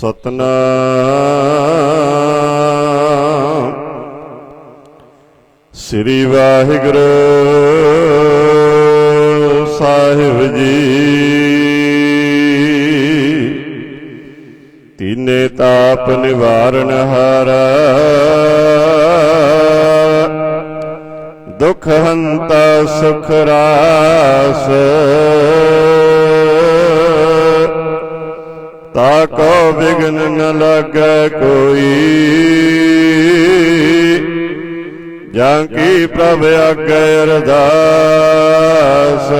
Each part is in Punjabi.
ਸਤਨਾਮ। ਸ੍ਰੀ ਵਾਹਿਗੁਰੂ ਸਾਹਿਬ ਜੀ। ਤੀਨੇ ਤਾਪ ਨਿਵਾਰਨ ਹਾਰਾ। ਦੁਖ ਹੰਤਾ ਸੁਖ ਰਾਸ। ਤਾ ਕੋ ਵਿਗਨ ਨ ਲੱਗੈ ਕੋਈ। ਜਾਂ ਕੀ ਪ੍ਰਭ ਆਗੇ ਅਰਦਾਸ।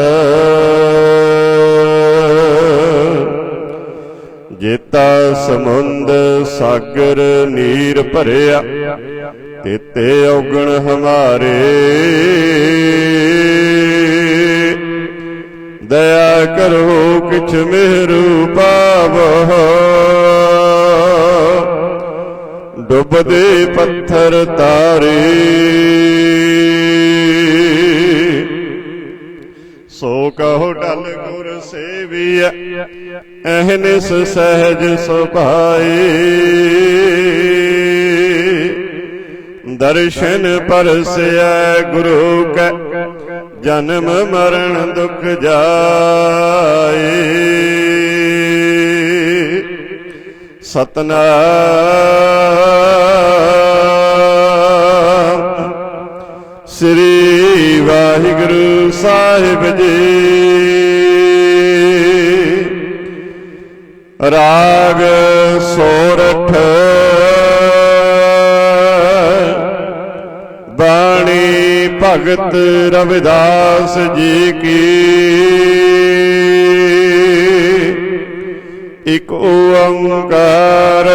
ਜੇਤਾ ਸਮੁੰਦ ਸਾਗਰ ਨੀਰ ਭਰਿਆ ਤੇਤੇ ਔਗਣ ਹਮਾਰੇ। ਦਇਆ ਕਰੋ ਕਿਛ ਮਿਹਰੂ ਪਾਵੋ ਡੁੱਬਦੇ ਪੱਥਰ ਤਾਰੇ। ਸੋ ਕਹੋ ਡਲ ਗੁਰ ਸੇਵੀਐ ਅਹਨਿਸ ਸਹਿਜ ਸੁਭਾਏ। ਦਰਸ਼ਨ ਪਰਸੈ ਗੁਰੂ ਕੈ ਜਨਮ ਮਰਨ ਦੁਖ ਜਾਏ। ਸਤਨਾਮ। ਸ੍ਰੀ ਵਾਹਿਗੁਰੂ ਸਾਹਿਬ ਜੀ। ਰਾਗ ਭਗਤ ਰਵਿਦਾਸ ਜੀ ਕੀ। ਇਕ ਓੰਕਾਰ।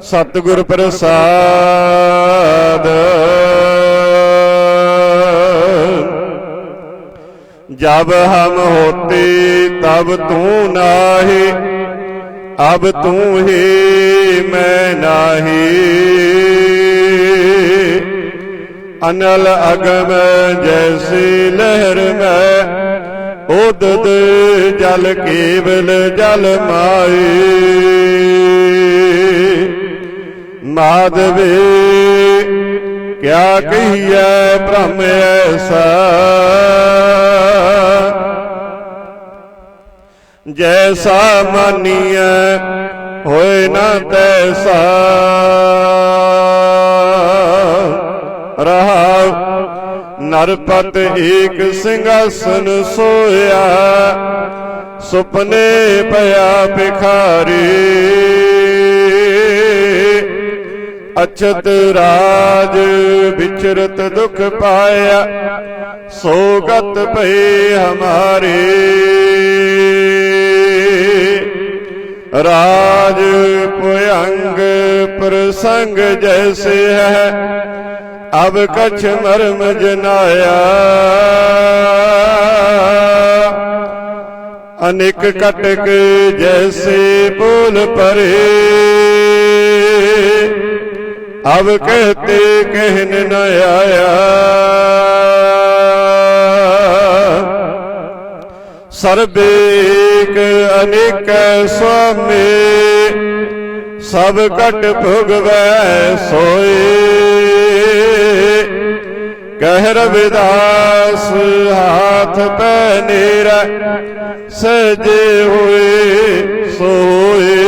ਸਤਿਗੁਰ ਪ੍ਰਸਾਦ। ਜਬ ਹਮ ਹੋਤੇ ਤਬ ਤੂੰ ਨਾਹੀ। ਅਬ ਤੂੰ ਹੀ ਮੈਂ ਨਾਹੀ ਅਨਲ ਅਗਮ ਜੈਸੀ ਲਹਿਰ ਮੈਂ ਉਦਦ ਜਲ ਕੇਵਲ ਜਲ ਮਾਈ ਮਾਧਵੇ ਕਿਆ ਕਹੀਐ ਭ੍ਰਮ ਐਸਾ ਜੈਸਾ ਮਾਨੀਐ, ਹੋਏ ਨਾ ਤੈਸਾ। ਰਹਾ ਨਰਪਤ ਏਕ ਸਿੰਘਾਸਨ ਸੋਇਆ, ਸੁਪਨੇ ਪਿਆ ਭਿਖਾਰੀ। ਅਛਤ ਰਾਜ ਵਿਚਰਤ ਦੁਖ ਪਾਇਆ, ਸੋਗਤ ਭਏ ਹਮਾਰੇ। ਰਾਜ ਭਯੰਗ ਪ੍ਰਸੰਗ ਜੈਸੇ ਹੈ, ਅਬ ਕਛ ਮਰਮ ਜਨਾਇਆ। ਅਨੇਕ ਕਟਕ ਜੈਸੇ ਬੋਲ ਪਰੇ ਅਬ ਕਹਤੇ ਕਹਿਨ ਨ ਆਇਆ। ਸਰਬੇਕ ਅਨੇਕ ਸੁਆਮੀ, ਸਭ ਕਟ ਭੁਗਵੈ ਸੋਏ। ਕਹਿ ਰਵਿਦਾਸ, ਹਾਥ ਪੈ ਨੇਰਾ, ਸਜੇ ਹੋਏ ਸੋਏ।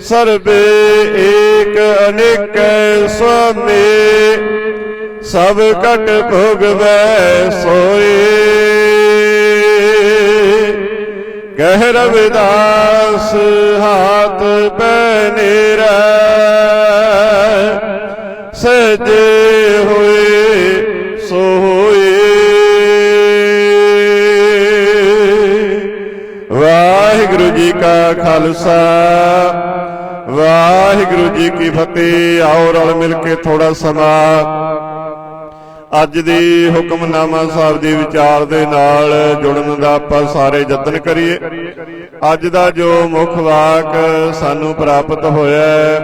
ਸਰਬੇ ਏਕ ਅਨੇਕ ਸੁਆਮੀ ਸਭ ਕਟ ਭੋਗਵੈ ਸੋਏ ਕਹਿ ਰਵਿਦਾਸ, ਹਾਥ ਪੈ ਨੇਰਾ ਸਜੇ ਹੋਏ ਸੋਏ ਵਾਹਿਗੁਰੂ ਜੀ ਕਾ ਖਾਲਸਾ, ਵਾਹਿਗੁਰੂ ਜੀ ਕੀ ਫਤਿਹ। ਆਓ ਰਲ ਮਿਲ ਕੇ ਥੋੜਾ ਸਮਾਂ ਅੱਜ ਦੀ ਹੁਕਮਨਾਮਾ ਸਾਹਿਬ ਦੀ ਵਿਚਾਰ ਦੇ ਨਾਲ ਜੁੜਨ ਦਾ ਆਪਾਂ ਸਾਰੇ ਯਤਨ ਕਰੀਏ। ਅੱਜ ਦਾ ਜੋ ਮੁੱਖ ਵਾਕ ਸਾਨੂੰ ਪ੍ਰਾਪਤ ਹੋਇਆ ਹੈ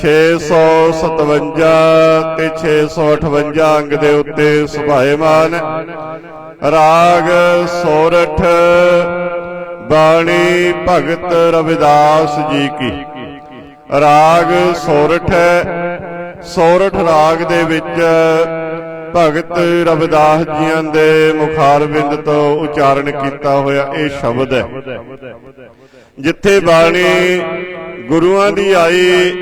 657 ਤੇ 658 ਅੰਗ ਦੇ ਉੱਤੇ ਸੁਭਾਏਮਾਨ, ਰਾਗ, ਸੋਰਠ, ਬਾਣੀ ਭਗਤ ਰਵਿਦਾਸ ਜੀ ਕੀ। ਰਾਗ ਸੋਰਠ ਹੈ, ਸੋਰਠ ਰਾਗ ਦੇ ਵਿੱਚ ਭਗਤ ਰਵਿਦਾਸ ਜੀਆਂ ਦੇ ਮੁਖਾਰਬਿੰਦ ਤੋਂ ਉਚਾਰਨ ਕੀਤਾ ਹੋਇਆ ਇਹ ਸ਼ਬਦ ਹੈ। ਜਿੱਥੇ ਬਾਣੀ ਗੁਰੂਆਂ ਦੀ ਆਈ,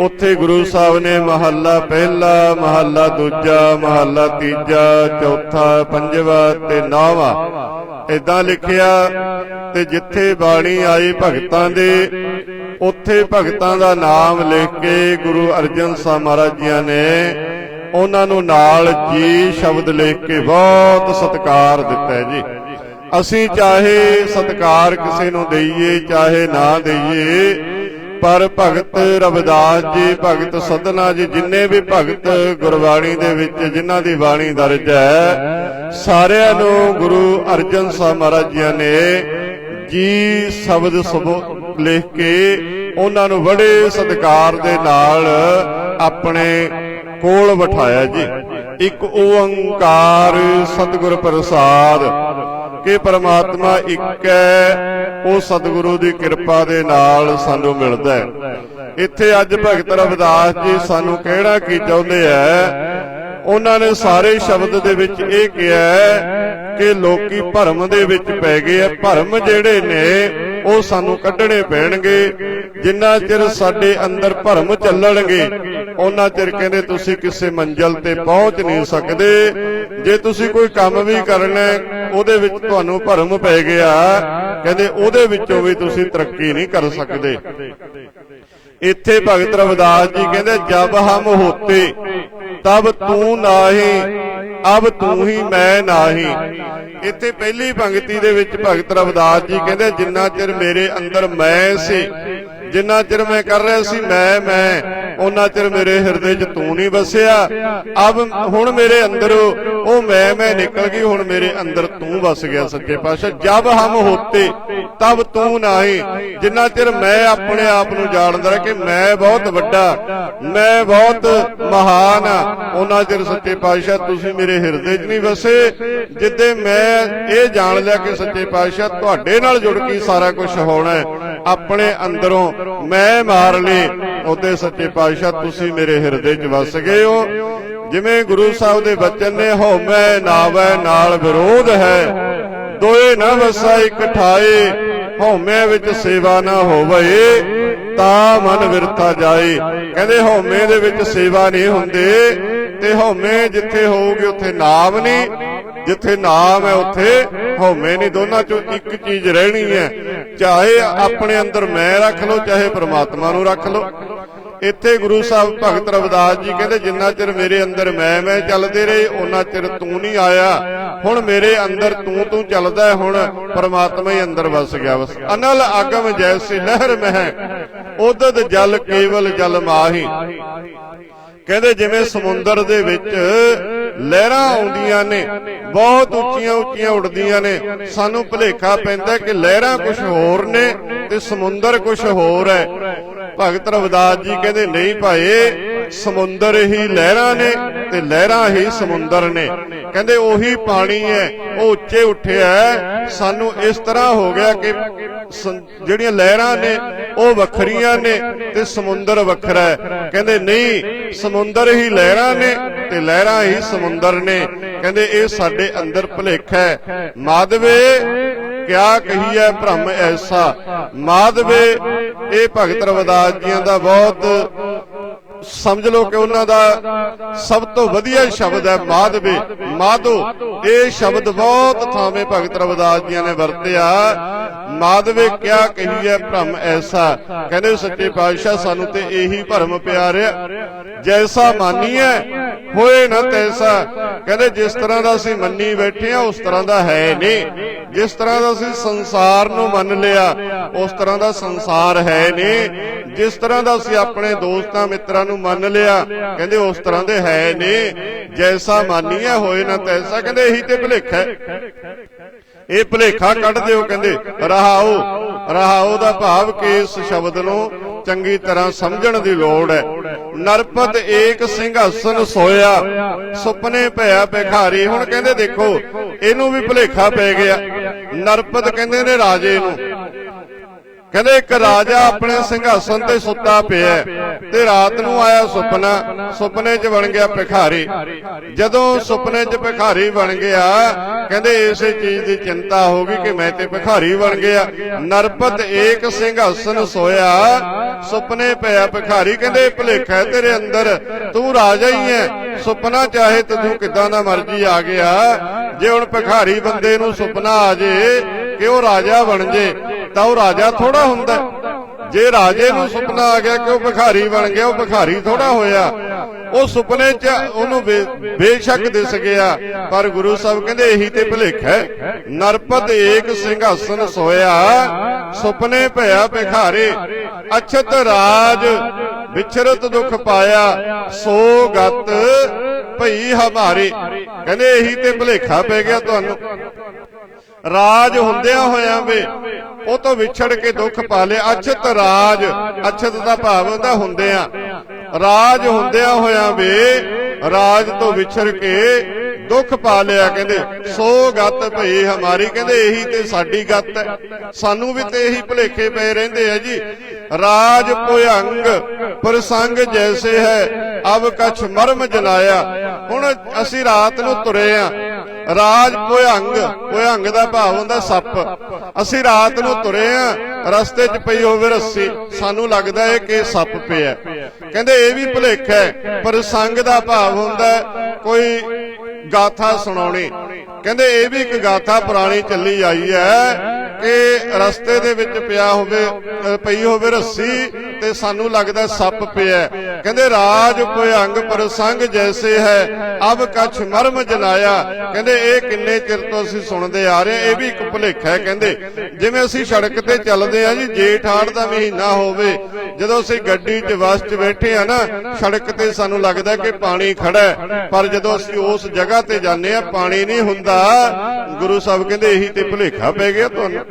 ਉੱਥੇ ਗੁਰੂ ਸਾਹਿਬ ਨੇ ਮਹੱਲਾ ਪਹਿਲਾ, ਮਹੱਲਾ ਦੂਜਾ, ਮਹੱਲਾ ਤੀਜਾ, ਚੌਥਾ, ਪੰਜਵਾਂ ਤੇ ਨੌਵਾਂ। ਇਦਾਂ ਲਿਖਿਆ ਤੇ ਜਿੱਥੇ ਬਾਣੀ ਆਈ ਭਗਤਾਂ ਦੇ, ਉੱਥੇ ਭਗਤਾਂ ਦਾ ਨਾਮ ਲਿਖ ਕੇ ਗੁਰੂ ਅਰਜਨ ਸਾਹਿਬ ਮਹਾਰਾਜ ਜੀਆਂ ਨੇ ਉਹਨਾਂ ਨੂੰ ਨਾਲ ਜੀ ਸ਼ਬਦ ਲਿਖ ਕੇ ਬਹੁਤ ਸਤਿਕਾਰ ਦਿੱਤਾ ਜੀ। ਅਸੀਂ ਚਾਹੇ ਸਤਿਕਾਰ ਕਿਸੇ ਨੂੰ ਦਈਏ, ਚਾਹੇ ਨਾ ਦਈਏ, ਪਰ ਭਗਤ ਰਵਿਦਾਸ ਜੀ, ਭਗਤ ਸਦਨਾ ਜੀ, ਜਿੰਨੇ ਵੀ ਭਗਤ ਗੁਰਬਾਣੀ ਦੇ ਵਿੱਚ ਜਿਨ੍ਹਾਂ ਦੀ ਬਾਣੀ ਦਰਜ ਹੈ, ਸਾਰਿਆਂ ਨੂੰ ਗੁਰੂ ਅਰਜਨ ਸਾਹਿਬ ਮਹਾਰਾਜ ਜੀ ਨੇ ਜੀ ਸ਼ਬਦ ਸਬੋ ਲਿਖ ਕੇ ਉਹਨਾਂ ਨੂੰ ਬੜੇ ਸਤਿਕਾਰ ਦੇ ਨਾਲ ਆਪਣੇ ਕੋਲ ਬਿਠਾਇਆ ਜੀ। ਇੱਕ ਓੰਕਾਰ ਸਤਿਗੁਰ ਪ੍ਰਸਾਦ। ਕਿ ਪ੍ਰਮਾਤਮਾ ਇੱਕ ਹੈ ਉਹ ਸਤਿਗੁਰੂ ਦੀ ਕਿਰਪਾ ਦੇ ਨਾਲ ਸਾਨੂੰ ਮਿਲਦਾ ਹੈ। ਇੱਥੇ ਅੱਜ ਭਗਤ ਰਵਿਦਾਸ ਜੀ ਸਾਨੂੰ ਕਹਿਣਾ ਕੀ ਚਾਹੁੰਦੇ ਹੈ ਉਹਨਾਂ ਨੇ ਸਾਰੇ ਸ਼ਬਦ ਦੇ ਵਿੱਚ ਇਹ ਕਿਹਾ ਕਿ ਲੋਕੀ ਭਰਮ ਦੇ ਵਿੱਚ ਪੈ ਗਏ ਆ। ਭਰਮ ਜਿਹੜੇ ਨੇ ਉਹ ਸਾਨੂੰ ਕੱਢਣੇ ਪੈਣਗੇ। ਜਿੰਨਾ ਚਿਰ ਸਾਡੇ ਅੰਦਰ ਭਰਮ ਚੱਲਣਗੇ ਉਹਨਾਂ ਚਿਰ ਕਹਿੰਦੇ ਤੁਸੀਂ ਕਿਸੇ ਮੰਜ਼ਲ ਤੇ ਪਹੁੰਚ ਨਹੀਂ ਸਕਦੇ। ਜੇ ਤੁਸੀਂ ਕੋਈ ਕੰਮ ਵੀ ਕਰਨਾ ਉਹਦੇ ਵਿੱਚ ਤੁਹਾਨੂੰ ਭਰਮ ਪੈ ਗਿਆ, ਕਹਿੰਦੇ ਉਹਦੇ ਵਿੱਚੋਂ ਵੀ ਤੁਸੀਂ ਤਰੱਕੀ ਨਹੀਂ ਕਰ ਸਕਦੇ। ਇੱਥੇ ਭਗਤ ਰਵਿਦਾਸ ਜੀ ਕਹਿੰਦੇ, ਜਬ ਹਮ ਹੋਤੇ, ਤਬ ਤੂੰ ਨਾਹੀ ਅਬ ਤੂੰ ਹੀ ਮੈਂ ਨਾਹੀ। ਇੱਥੇ ਪਹਿਲੀ ਪੰਕਤੀ ਦੇ ਵਿੱਚ ਭਗਤ ਰਵਿਦਾਸ ਜੀ ਕਹਿੰਦੇ ਜਿੰਨਾ ਚਿਰ ਮੇਰੇ ਅੰਦਰ ਮੈਂ ਸੀ ਜਿੰਨਾ ਚਿਰ ਮੈਂ ਕਰ ਰਿਹਾ ਸੀ ਮੈਂ ਮੈਂ। ਉਹਨਾਂ ਚਿਰ ਮੇਰੇ ਹਿਰਦੇ 'ਚ ਤੂੰ ਨਹੀਂ ਵਸਿਆ। ਅਬ ਹੁਣ ਮੇਰੇ ਅੰਦਰ ਉਹ ਮੈਂ ਮੈਂ ਨਿਕਲ ਗਈ ਹੁਣ ਮੇਰੇ ਅੰਦਰ ਤੂੰ ਵਸ ਗਿਆ ਸੱਚੇ ਪਾਤਸ਼ਾਹ। ਜਬ ਹਮ ਹੋਤੇ ਤਬ ਤੂੰ ਨਹੀਂ। ਜਿੰਨਾ ਚਿਰ ਮੈਂ ਆਪਣੇ ਆਪ ਨੂੰ ਜਾਣਦਾ ਰਿਹਾ ਕਿ ਮੈਂ ਬਹੁਤ ਵੱਡਾ ਮੈਂ ਬਹੁਤ ਮਹਾਨ ਆ ਉਹਨਾਂ ਚਿਰ ਸੱਚੇ ਪਾਤਸ਼ਾਹ ਤੁਸੀਂ ਮੇਰੇ ਹਿਰਦੇ 'ਚ ਨਹੀਂ ਵਸੇ। ਜਿੱਦੇ ਮੈਂ ਇਹ ਜਾਣ ਲਿਆ ਕਿ ਸੱਚੇ ਪਾਤਸ਼ਾਹ ਤੁਹਾਡੇ ਨਾਲ ਜੁੜ ਕੇ ਸਾਰਾ ਕੁਝ ਹੋਣਾ ਹੈ ਆਪਣੇ ਅੰਦਰੋਂ ਮੈਂ ਮਾਰ ਲਈ। ਉਹਦੇ ਸੱਚੇ ਪਾਤਸ਼ਾਹ, ਤੁਸੀਂ ਮੇਰੇ ਹਿਰਦੇ 'ਚ ਵਸ ਗਏ ਹੋ। ਜਿਵੇਂ ਗੁਰੂ ਸਾਹਿਬ ਦੇ ਬਚਨ ਨੇ ਹਉਮੈ ਨਾਵੈ, ਨਾਲ ਵਿਰੋਧ ਹੈ। ਦੋਏ ਨਾ ਵਸਾ, ਇਕ ਠਾਏ। ਹਉਮੈ ਵਿੱਚ ਸੇਵਾ ਨਾ ਹੋਵੇ, ਤਾਂ ਮਨ ਵਿਰਥਾ ਜਾਏ। ਕਹਿੰਦੇ ਹਉਮੈ ਦੇ ਵਿੱਚ ਸੇਵਾ ਨਹੀਂ ਹੁੰਦੇ, ਤੇ ਹਉਮੈ ਜਿੱਥੇ ਹੋਊਗੀ, ਉੱਥੇ ਨਾਮ ਨਹੀਂ। ਜਿੱਥੇ ਨਾਮ ਹੈ ਉੱਥੇ ਹਉਮੈ ਨਹੀਂ, ਦੋਨਾਂ ਚੋਂ ਇੱਕ ਚੀਜ਼ ਰਹਿਣੀ ਹੈ। ਚਾਹੇ ਆਪਣੇ ਅੰਦਰ ਮੈਂ ਰੱਖ ਲਓ, ਚਾਹੇ ਪ੍ਰਮਾਤਮਾ ਨੂੰ ਰੱਖ ਲਓ। ਇੱਥੇ ਗੁਰੂ ਸਾਹਿਬ ਭਗਤ ਰਵਿਦਾਸ ਜੀ ਕਹਿੰਦੇ, ਜਿੰਨਾ ਚਿਰ ਮੇਰੇ ਅੰਦਰ ਮੈਂ ਮੈਂ ਚੱਲਦੇ ਰਹੇ ਉਹਨਾਂ ਚਿਰ ਤੂੰ ਨਹੀਂ ਆਇਆ। ਹੁਣ ਮੇਰੇ ਅੰਦਰ ਤੂੰ ਤੂੰ ਚੱਲਦਾ ਹੁਣ ਪਰਮਾਤਮਾ ਹੀ ਅੰਦਰ ਵਸ ਗਿਆ ਬਸ। ਅਨਲ ਆਗਮ ਜੈਸੀ ਨਹਿਰ ਮਹਿ, ਉਦਦ ਜਲ ਕੇਵਲ ਜਲ ਮਾਹੀ। ਕਹਿੰਦੇ, ਜਿਵੇਂ ਸਮੁੰਦਰ ਦੇ ਵਿੱਚ ਲਹਿਰਾਂ ਆਉਂਦੀਆਂ ਨੇ, ਬਹੁਤ ਉੱਚੀਆਂ ਉੱਚੀਆਂ ਉੱਡਦੀਆਂ ਨੇ। ਸਾਨੂੰ ਭੁਲੇਖਾ ਪੈਂਦਾ ਕਿ ਲਹਿਰਾਂ ਕੁਝ ਹੋਰ ਨੇ ਤੇ ਸਮੁੰਦਰ ਕੁਝ ਹੋਰ ਹੈ। ਭਗਤ ਰਵਿਦਾਸ ਜੀ ਕਹਿੰਦੇ, ਨਹੀਂ ਭਾਏ ਸਮੁੰਦਰ ਹੀ ਲਹਿਰਾਂ ਨੇ ਤੇ ਲਹਿਰਾਂ ਹੀ ਸਮੁੰਦਰ ਨੇ। ਕਹਿੰਦੇ ਉਹੀ ਪਾਣੀ ਹੈ, ਉਹ ਉੱਚੇ ਉੱਠਿਆ ਸਾਨੂੰ ਇਸ ਤਰ੍ਹਾਂ ਹੋ ਗਿਆ ਕਿ ਜਿਹੜੀਆਂ ਲਹਿਰਾਂ ਨੇ, ਉਹ ਵੱਖਰੀਆਂ ਨੇ ਤੇ ਸਮੁੰਦਰ ਵੱਖਰਾ ਹੈ। ਕਹਿੰਦੇ ਨਹੀਂ, ਸਮੁੰਦਰ ਹੀ ਲਹਿਰਾਂ ਨੇ ਤੇ ਲਹਿਰਾਂ ਹੀ ਸਮੁੰਦਰ ਨੇ। ਕਹਿੰਦੇ ਇਹ ਸਾਡੇ ਅੰਦਰ ਭੁਲੇਖਾ ਹੈ। ਮਾਧਵੇ, ਕਿਆ ਕਹੀਐ ਭ੍ਰਮ ਐਸਾ? ਮਾਧਵੇ, ਇਹ ਭਗਤ ਰਵਿਦਾਸ ਜੀਆਂ ਦਾ ਬਹੁਤ ਸਮਝ ਲਓ ਕਿ ਉਹਨਾਂ ਦਾ ਸਭ ਤੋਂ ਵਧੀਆ ਸ਼ਬਦ ਹੈ ਮਾਧਵੇ। ਮਾਧੋ, ਇਹ ਸ਼ਬਦ ਬਹੁਤ ਥਾਵੇਂ ਭਗਤ ਰਵਿਦਾਸ ਜੀਆਂ ਨੇ ਵਰਤਿਆ। ਮਾਧਵੇ ਕਿਆ ਕਹੀਏ ਭ੍ਰਮ ਐਸਾ। ਕਹਿੰਦੇ ਸੱਚੇ ਪਾਤਸ਼ਾਹ, ਸਾਨੂੰ ਤੇ ਇਹੀ ਭਰਮ ਪਿਆਰਿਆ। ਜੈਸਾ ਮਾਨੀਐ ਹੋਏ ਨਾ ਤੈਸਾ। ਕਹਿੰਦੇ ਜਿਸ ਤਰ੍ਹਾਂ ਦਾ ਅਸੀਂ ਮੰਨੀ ਬੈਠੇ ਆ ਉਸ ਤਰ੍ਹਾਂ ਦਾ ਹੈ ਨਹੀਂ। ਜਿਸ ਤਰ੍ਹਾਂ ਦਾ ਅਸੀਂ ਸੰਸਾਰ ਨੂੰ ਮੰਨ ਲਿਆ, ਉਸ ਤਰ੍ਹਾਂ ਦਾ ਸੰਸਾਰ ਹੈ ਨਹੀਂ। ਜਿਸ ਤਰ੍ਹਾਂ ਦਾ ਅਸੀਂ ਆਪਣੇ ਦੋਸਤਾਂ ਮਿੱਤਰਾਂ ਨੂੰ ਮੰਨ ਲਿਆ, ਕਹਿੰਦੇ ਉਸ ਤਰ੍ਹਾਂ ਦੇ ਹੈ ਨਹੀਂ। ਜੈਸਾ ਮਾਨੀਐ ਹੋਏ ਨਾ ਤੈਸਾ, ਕਹਿੰਦੇ ਇਹੀ ਤੇ ਭੁਲੇਖਾ ਹੈ। ਇਹ ਭੁਲੇਖਾ ਕੱਢ ਦਿਓ, ਕਹਿੰਦੇ, ਰਹਾਓ। ਰਹਾਉ ਦਾ ਭਾਵ ਕਿ ਇਸ ਸ਼ਬਦ ਨੂੰ ਚੰਗੀ ਤਰ੍ਹਾਂ ਸਮਝਣ ਦੀ ਲੋੜ ਹੈ। ਨਰਪਤ ਏਕ ਸਿੰਘਾਸਨ ਸੋਇਆ। ਸੁਪਨੇ ਭਇਆ ਭਿਖਾਰੀ। ਹੁਣ ਕਹਿੰਦੇ ਦੇਖੋ ਇਹਨੂੰ ਵੀ ਭੁਲੇਖਾ ਪੈ ਗਿਆ। ਨਰਪਤ ਕਹਿੰਦੇ ਨੇ ਰਾਜੇ ਨੂੰ। ਕਹਿੰਦੇ ਇੱਕ ਰਾਜਾ ਆਪਣੇ ਸਿੰਘਾਸਨ ਤੇ ਸੁੱਤਾ ਪਿਆ ਤੇ ਰਾਤ ਨੂੰ ਆਇਆ ਸੁਪਨਾ। ਸੁਪਨੇ 'ਚ ਬਣ ਗਿਆ ਭਿਖਾਰੀ। ਜਦੋਂ ਸੁਪਨੇ 'ਚ ਭਿਖਾਰੀ ਬਣ ਗਿਆ ਕਹਿੰਦੇ ਇਸੇ ਚੀਜ਼ ਦੀ ਚਿੰਤਾ ਹੋ ਗਈ ਕਿ ਮੈਂ ਤੇ ਭਿਖਾਰੀ ਬਣ ਗਿਆ। ਨਰਪਤ ਏਕ ਸਿੰਘਾਸਨ ਸੋਇਆ। ਸੁਪਨੇ ਪਿਆ ਭਿਖਾਰੀ ਕਹਿੰਦੇ ਇਹ ਹੈ ਤੇਰੇ ਅੰਦਰ, ਤੂੰ ਰਾਜਾ ਹੀ ਹੈ ਸੁਪਨਾ ਚਾਹੇ ਤੈਨੂੰ ਕਿਦਾਂ ਦਾ ਮਰਜ਼ੀ ਆ ਗਿਆ, ਜੇ ਹੁਣ ਭਿਖਾਰੀ ਬੰਦੇ ਨੂੰ ਸੁਪਨਾ ਆ ਜੇ ਕਿ ਉਹ ਰਾਜਾ ਬਣ ਜੇ, ਤਾਂ ਉਹ ਰਾਜਾ ਥੋੜਾ ਹੁੰਦਾ। ਜੇ ਰਾਜੇ ਨੂੰ ਸੁਪਨਾ ਆ ਗਿਆ ਕਿ ਉਹ ਭਿਖਾਰੀ ਬਣ ਗਿਆ, ਉਹ ਭਿਖਾਰੀ ਥੋੜਾ ਹੋਇਆ। ਉਹ ਸੁਪਨੇ 'ਚ ਉਹਨੂੰ ਬੇਸ਼ੱਕ ਦਿਸ ਗਿਆ, ਪਰ ਗੁਰੂ ਸਾਹਿਬ ਕਹਿੰਦੇ ਇਹੀ ਤੇ ਭੁਲੇਖਾ ਹੈ। ਨਰਪਤ ਏਕ ਸਿੰਘਾਸਨ ਸੋਇਆ, ਸੁਪਨੇ ਭਇਆ ਭਿਖਾਰੇ, ਅਛਤ ਰਾਜ ਵਿਚਰਤ ਦੁਖ ਪਾਇਆ, ਸੋ ਗਤ ਭਈ ਹਮਾਰੇ। ਕਹਿੰਦੇ ਇਹੀ ਤੇ ਭੁਲੇਖਾ ਪੈ ਗਿਆ ਤੁਹਾਨੂੰ। ਰਾਜ ਹੁੰਦਿਆਂ ਹੋਇਆਂ ਵੇ, ਉਹ ਤੋਂ ਵਿਛੜ ਕੇ ਦੁੱਖ ਪਾ ਲਿਆ ਅਛਤ ਰਾਜ, ਅਛਤ ਦਾ ਭਾਵ ਹੁੰਦਾ ਹੁੰਦਿਆਂ। ਰਾਜ ਹੁੰਦਿਆਂ ਹੋਇਆਂ ਵੇ, ਰਾਜ ਤੋਂ ਵਿਛੜ ਕੇ ਦੁੱਖ ਪਾ ਲਿਆ। ਕਹਿੰਦੇ, ਸੋ ਗੱਤ ਭਈ ਹਮਾਰੀ। ਕਹਿੰਦੇ, ਇਹੀ ਤੇ ਸਾਡੀ ਗੱਤ ਹੈ। ਸਾਨੂੰ ਵੀ ਤੇ ਇਹੀ ਭੁਲੇਖੇ ਪਏ ਰਹਿੰਦੇ ਆ ਜੀ। ਰਾਜ ਭੁਯੰਗ, ਪ੍ਰਸੰਗ ਜੈਸੇ ਹੈ। ਅਬ ਕਛ ਮਰਮ ਜਨਾਇਆ ਹੁਣ ਅਸੀਂ ਰਾਤ ਨੂੰ ਤੁਰੇ ਆ। ਰਾਜ ਭੁਯੰਗ ਭੁਯੰਗ ਦਾ ਭਾਵ ਹੁੰਦਾ ਸੱਪ। ਅਸੀਂ ਰਾਤ ਨੂੰ ਤੁਰੇ ਆ, ਰਸਤੇ 'ਚ ਪਈ ਹੋਵੇ ਰੱਸੀ, ਸਾਨੂੰ ਲੱਗਦਾ ਹੈ ਕਿ ਸੱਪ ਪਿਆ ਕਹਿੰਦੇ ਇਹ ਵੀ ਭੁਲੇਖਾ ਹੈ, ਪਰ ਸੰਗ ਦਾ ਭਾਵ ਹੁੰਦਾ ਕੋਈ ਗਾਥਾ ਸੁਣਾਉਣੀ। ਕਹਿੰਦੇ ਇਹ ਵੀ ਇੱਕ ਗਾਥਾ ਪੁਰਾਣੀ ਚੱਲੀ ਆਈ ਹੈ ਕਿ ਰਸਤੇ ਦੇ ਵਿੱਚ ਪਿਆ ਹੋਵੇ ਪਈ ਹੋਵੇ ਰੱਸੀ ਤੇ ਸਾਨੂੰ ਲੱਗਦਾ ਸੱਪ ਪਿਆ ਕਹਿੰਦੇ, ਰਾਜ ਭੁਯੰਗ ਪ੍ਰਸੰਗ ਜੈਸੇ ਹੈ, ਅਬ ਕਛ ਮਰਮ ਜਨਾਇਆ। ਕਹਿੰਦੇ, ਇਹ ਕਿੰਨੇ ਚਿਰ ਤੋਂ ਅਸੀਂ ਸੁਣਦੇ ਆ ਰਹੇ ਇਹ ਵੀ ਇੱਕ ਭੁਲੇਖਾ ਹੈ। ਕਹਿੰਦੇ, ਜਿਵੇਂ ਅਸੀਂ ਸੜਕ ਤੇ ਚੱਲਦੇ ਆ ਜੀ, ਜੇਠ ਹਾੜ ਦਾ ਮਹੀਨਾ ਹੋਵੇ, ਜਦੋਂ ਅਸੀਂ ਗੱਡੀ 'ਚ ਬੱਸ 'ਚ ਬੈਠੇ ਆ ਨਾ, ਸੜਕ ਤੇ ਸਾਨੂੰ ਲੱਗਦਾ ਕਿ ਪਾਣੀ ਖੜਾ ਹੈ। ਪਰ ਜਦੋਂ ਅਸੀਂ ਉਸ ਜਗ੍ਹਾ ਤੇ ਜਾਂਦੇ ਆ ਪਾਣੀ ਨਹੀਂ ਹੁੰਦਾ। ਗੁਰੂ ਸਾਹਿਬ ਕਹਿੰਦੇ, ਇਹੀ ਤੇ ਭੁਲੇਖਾ ਪੈ ਗਿਆ ਤੁਹਾਨੂੰ।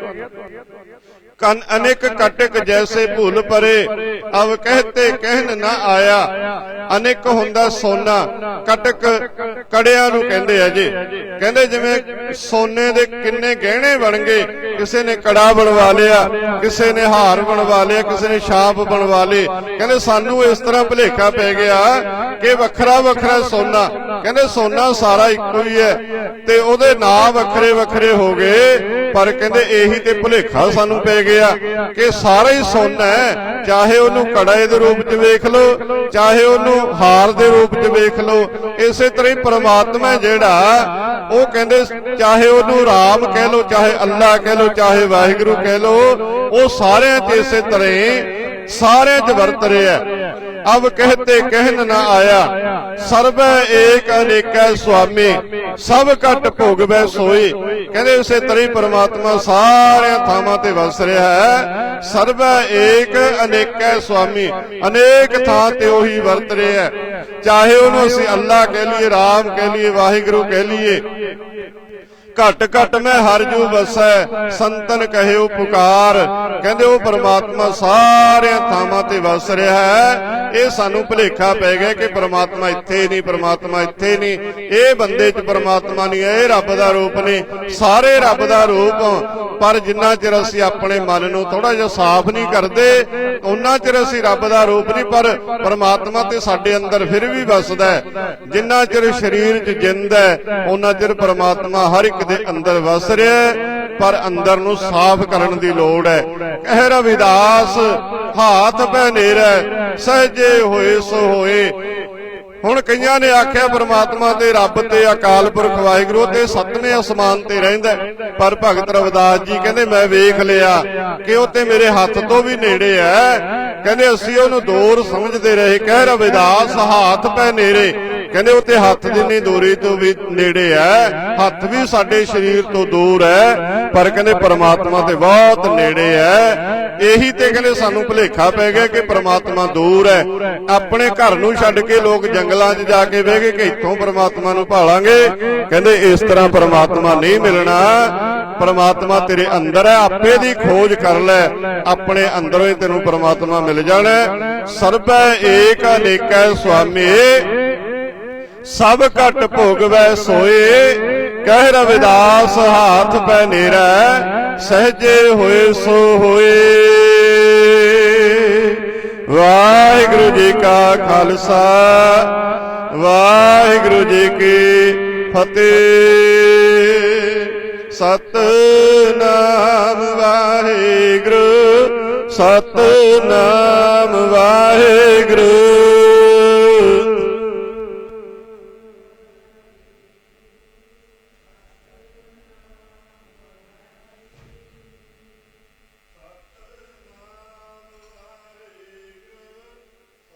ਕਨ ਅਨੇਕ ਕਟਕ ਜੈਸੇ ਭੁੱਲ ਪਰੇ ਅਬ ਕਹਤੇ ਕਹਿਨ ਨਾ ਆਇਆ, ਅਨੇਕ ਹੁੰਦਾ ਸੋਨਾ, ਕਟਕ ਕੜਿਆਂ ਨੂੰ ਕਹਿੰਦੇ ਆ ਜੀ। ਕਹਿੰਦੇ ਜਿਵੇਂ ਸੋਨੇ ਦੇ ਕਿੰਨੇ ਗਹਿਣੇ ਬਣ ਗਏ ਕਿਸੇ ਨੇ ਕੜਾ ਬਣਵਾ ਲਿਆ, ਕਿਸੇ ਨੇ ਹਾਰ ਬਣਵਾ ਲਿਆ, ਕਿਸੇ ਨੇ ਛਾਪ ਬਣਵਾ ਲਈ। ਕਹਿੰਦੇ ਸਾਨੂੰ ਇਸ ਤਰ੍ਹਾਂ ਭੁਲੇਖਾ ਪੈ ਗਿਆ ਕਿ ਵੱਖਰਾ ਵੱਖਰਾ ਸੋਨਾ, ਕਹਿੰਦੇ ਸੋਨਾ ਸਾਰਾ ਇੱਕੋ ਹੀ ਹੈ ਤੇ ਉਹਦੇ ਨਾਂ ਵੱਖਰੇ ਵੱਖਰੇ ਹੋ ਗਏ, ਪਰ ਕਹਿੰਦੇ ਇਹੀ ਤੇ ਭੁਲੇਖਾ ਸਾਨੂੰ ਪੈ ਗਿਆ ਕਿ ਸਾਰਾ ਹੀ ਸੋਨਾ ਹੈ, ਚਾਹੇ ਉਹਨੂੰ ਕੜੇ ਦੇ ਰੂਪ 'ਚ ਵੇਖ ਲਓ, ਚਾਹੇ ਉਹਨੂੰ ਹਾਰ ਦੇ ਰੂਪ 'ਚ ਵੇਖ ਲਓ, ਇਸੇ ਤਰ੍ਹਾਂ ਹੀ ਪਰਮਾਤਮਾ ਜਿਹੜਾ, ਉਹ ਕਹਿੰਦੇ ਚਾਹੇ ਉਹਨੂੰ ਰਾਮ ਕਹਿ ਲਓ, ਚਾਹੇ ਅੱਲਾ ਕਹਿ ਲਓ, ਚਾਹੇ ਵਾਹਿਗੁਰੂ ਕਹਿ ਲਓ, ਉਹ ਸਾਰਿਆਂ 'ਚ ਇਸੇ ਤਰ੍ਹਾਂ ਸਾਰਿਆਂ 'ਚ ਵਰਤ ਰਿਹਾ ਅਬ ਕਹਤੇ ਕਹਿਨ ਨਾ ਆਇਆ। ਸਰਬੈ ਏਕ ਅਨੇਕੈ ਸੁਆਮੀ। ਸਭ ਘਟ ਭੋਗਵੈ ਸੋਈ। ਕਹਿੰਦੇ ਉਸੇ ਤਰ੍ਹਾਂ ਪਰਮਾਤਮਾ ਸਾਰਿਆਂ ਥਾਵਾਂ ਤੇ ਵਸ ਰਿਹਾ ਹੈ। ਸਰਬੈ ਏਕ ਅਨੇਕੈ ਸੁਆਮੀ। ਅਨੇਕ ਥਾਂ ਤੇ ਉਹੀ ਵਰਤ ਰਿਹਾ ਹੈ। ਚਾਹੇ ਉਹਨੂੰ ਅਸੀਂ ਅੱਲਾ ਕਹਿ ਲਈਏ, ਰਾਮ ਕਹਿ ਲਈਏ, ਵਾਹਿਗੁਰੂ ਕਹਿ ਲਈਏ। ਘਟ ਘਟ ਮੈਂ ਹਰ ਜੂ ਵਸੈ, ਸੰਤਨ ਕਹਿਓ ਪੁਕਾਰ। ਕਹਿੰਦੇ ਉਹ ਪਰਮਾਤਮਾ ਸਾਰਿਆਂ ਥਾਵਾਂ ਤੇ ਵਸ ਰਿਹਾ ਹੈ। ਇਹ ਸਾਨੂੰ ਭੁਲੇਖਾ ਪੈ ਗਿਆ ਕਿ ਪਰਮਾਤਮਾ ਇੱਥੇ ਨਹੀਂ, ਪਰਮਾਤਮਾ ਇੱਥੇ ਨਹੀਂ। ਇਹ ਬੰਦੇ 'ਚ ਪਰਮਾਤਮਾ ਨਹੀਂ ਇਹ ਰੱਬ ਦਾ ਰੂਪ ਨੇ ਸਾਰੇ ਰੱਬ ਦਾ ਰੂਪ ਪਰ ਜਿੰਨਾ ਚਿਰ ਅਸੀਂ ਆਪਣੇ ਮਨ ਨੂੰ ਥੋੜਾ ਜਿਹਾ ਸਾਫ਼ ਨਹੀਂ ਕਰਦੇ ਉਹਨਾਂ ਚਿਰ ਅਸੀਂ ਰੱਬ ਦਾ ਰੂਪ ਨਹੀਂ, ਪਰ ਪਰਮਾਤਮਾ ਤੇ ਸਾਡੇ ਅੰਦਰ ਫਿਰ ਵੀ ਵਸਦਾ ਹੈ। ਜਿੰਨਾ ਚਿਰ ਸਰੀਰ 'ਚ ਜਿੰਦ ਹੈ ਉਹਨਾਂ ਚਿਰ ਪਰਮਾਤਮਾ ਹਰ ਇੱਕ ਦੇ ਅੰਦਰ ਵਸ ਰਿਹਾ ਹੈ, ਪਰ ਅੰਦਰ ਨੂੰ ਸਾਫ਼ ਕਰਨ ਦੀ ਲੋੜ ਹੈ। ਕਹਿ ਰਵਿਦਾਸ, ਹਾਥ ਪੈ ਨੇਰਾ, ਸਹਜੇ ਹੋਏ ਸੋ ਹੋਏ। ਹੁਣ ਕਈਆਂ ਨੇ ਆਖਿਆ ਪ੍ਰਮਾਤਮਾ ਤੇ ਰੱਬ ਤੇ ਅਕਾਲ ਪੁਰਖ ਵਾਹਿਗੁਰੂ ਤੇ ਸੱਤਵੇਂ ਅਸਮਾਨ ਤੇ ਰਹਿੰਦਾ ਪਰ ਭਗਤ ਰਵਿਦਾਸ ਜੀ ਕਹਿੰਦੇ, ਮੈਂ ਵੇਖ ਲਿਆ ਕਿ ਉਹ ਤੇ ਮੇਰੇ ਹੱਥ ਤੋਂ ਵੀ ਨੇੜੇ ਹੈ। ਕਹਿੰਦੇ, ਅਸੀਂ ਉਹਨੂੰ ਦੂਰ ਸਮਝਦੇ ਰਹੇ। ਕਹਿ ਰਵਿਦਾਸ, ਹੱਥ ਪੈ ਨੇੜੇ। ਕਹਿੰਦੇ ਉਹ ਤੇ ਹੱਥ ਜਿੰਨੀ ਦੂਰੀ ਤੋਂ ਵੀ ਨੇੜੇ ਹੈ। ਹੱਥ ਵੀ ਸਾਡੇ ਸਰੀਰ ਤੋਂ ਦੂਰ ਹੈ, ਪਰ ਕਹਿੰਦੇ ਪਰਮਾਤਮਾ ਤੇ ਬਹੁਤ ਨੇੜੇ ਹੈ। ਇਹੀ ਤੇ ਕਹਿੰਦੇ ਸਾਨੂੰ ਭੁਲੇਖਾ ਪੈ ਗਿਆ ਕਿ ਪ੍ਰਮਾਤਮਾ ਦੂਰ ਹੈ। ਆਪਣੇ ਘਰ ਨੂੰ ਛੱਡ ਕੇ ਲੋਕ ਜੰਗਲਾਂ 'ਚ ਜਾ ਕੇ ਬਹਿ ਗਏ ਕਿ ਇੱਥੋਂ ਪਰਮਾਤਮਾ ਨੂੰ ਭਾਲਾਂਗੇ। ਕਹਿੰਦੇ ਇਸ ਤਰ੍ਹਾਂ ਪ੍ਰਮਾਤਮਾ ਨਹੀਂ ਮਿਲਣਾ। ਪਰਮਾਤਮਾ ਤੇਰੇ ਅੰਦਰ ਹੈ, ਆਪੇ ਦੀ ਖੋਜ ਕਰ ਲੈ। ਆਪਣੇ ਅੰਦਰੋਂ ਹੀ ਤੈਨੂੰ ਪਰਮਾਤਮਾ ਮਿਲ ਜਾਣਾ ਹੈ। ਸਰਬੈ ਏਕ ਅਨੇਕੈ ਸੁਆਮੀ। ਸਭ ਘਟ ਭੋਗਵੈ ਸੋਏ। ਕਹਿ ਰਵਿਦਾਸ, ਹਾਥ ਪੈ ਨੇਰੈ, ਸਹਜੇ ਹੋਏ ਸੋ ਹੋਏ। ਵਾਹਿਗੁਰੂ ਜੀ ਕਾ ਖਾਲਸਾ, ਵਾਹਿਗੁਰੂ ਜੀ ਕੀ ਫਤਿਹ। ਸਤਨਾਮ ਵਾਹਿਗੁਰੂ ਸਤਨਾਮ ਵਾਹਿਗੁਰੂ।